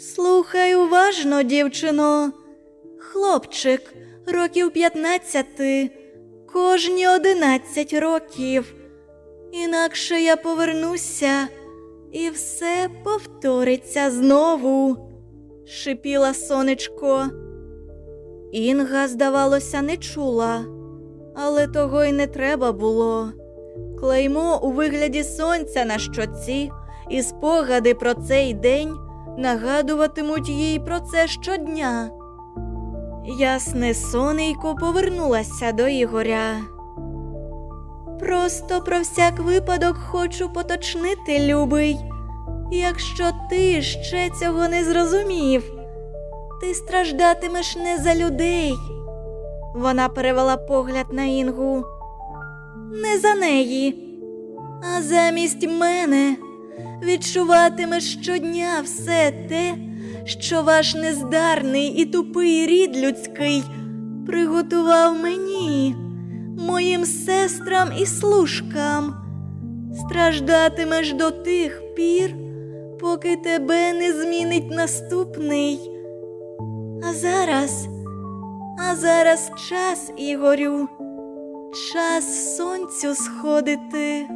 Слухай уважно, дівчино. Хлопчик, років 15, кожні 11 років. Інакше я повернуся, і все повториться знову, шипіла сонечко. Інга, здавалося, не чула, але того й не треба було. Клеймо у вигляді сонця на щоці і спогади про цей день нагадуватимуть їй про це щодня. Ясне сонейко повернулася до Ігоря. Просто про всяк випадок хочу поточнити, любий. Якщо ти ще цього не зрозумів, ти страждатимеш не за людей. Вона перевела погляд на Інгу. Не за неї, а замість мене відчуватимеш щодня все те, що ваш нездарний і тупий рід людський приготував мені, моїм сестрам і служкам. Страждатимеш до тих пір, поки тебе не змінить наступний. А зараз, а зараз час, Ігорю, час сонцю сходити.